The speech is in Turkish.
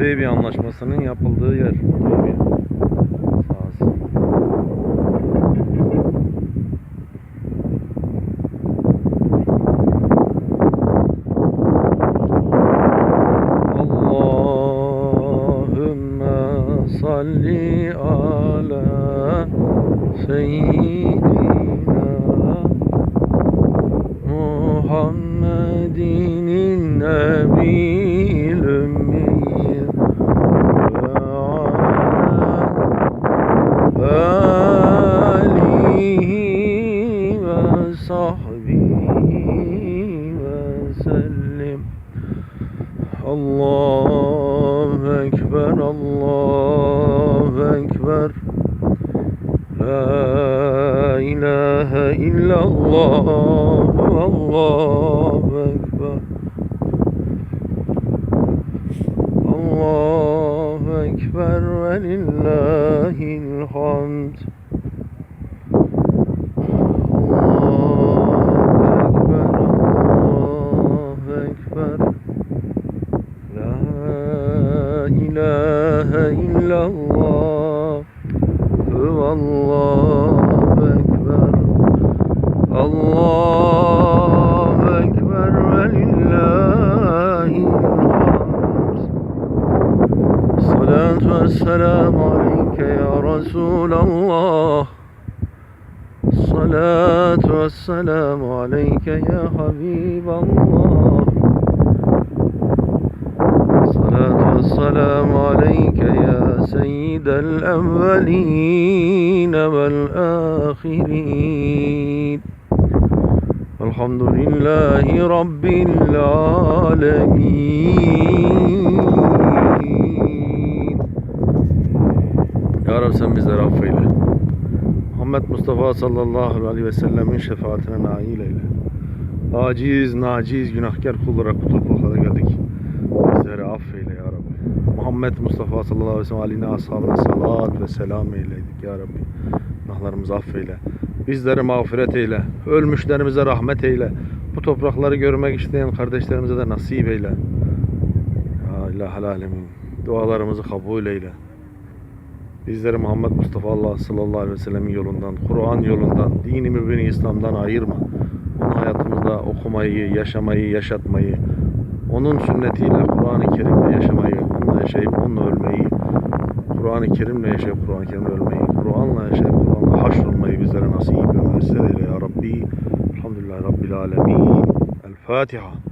Hudeybiye anlaşmasının yapıldığı yer. Hudeybiye. Allahümme salli ala seyyidina Muhammedin nebil ümmiyyi ve ala alihi ve sahbihi ve sellim Allahu Ekber Allahu Ekber La ilahe illallah Allahu Ekber Allahu Ekber ve إله إلا الله هو الله أكبر. الله أكبر ولله الحمد. الصلاة والسلام عليك يا رسول الله. الصلاة والسلام عليك يا حبيب الله. سيد الأولين والآخرين الحمد لله رب العالمين Ya Rabbi sen bizleri affeyle. Muhammed Mustafa sallallahu aleyhi ve sellemin şefaatine nail eyle. Aciz, naciz, günahkar kul olarak bu topraklara geldik. Bizleri affeyle ya Rabbi. Muhammed Mustafa sallallahu aleyhi ve sellem salat ve selam eyleydik ya Rabbi. Günahlarımızı affeyle. Bizleri mağfiret eyle. Ölmüşlerimize rahmet eyle. Bu toprakları görmek isteyen kardeşlerimize de nasip eyle. Ya ilahel alemin. Dualarımızı kabul eyle. Bizleri Muhammed Mustafa Allah sallallahu aleyhi ve sellemin yolundan, Kur'an yolundan, dini mübini İslam'dan ayırma. Onu hayatımızda okumayı, yaşamayı, yaşatmayı, onun sünnetiyle Kur'an-ı Kerim'le yaşamayı, onunla yaşayıp onunla ölmeyi, Kur'an-ı Kerim'le yaşayıp Kur'an-ı Kerim'le ölmeyi, Kur'an'la yaşayıp Kur'an'la haşrolmayı bizlere nasip ve müessir eyle ya Rabbi. Elhamdülillahi Rabbil Alemin. El Fatiha.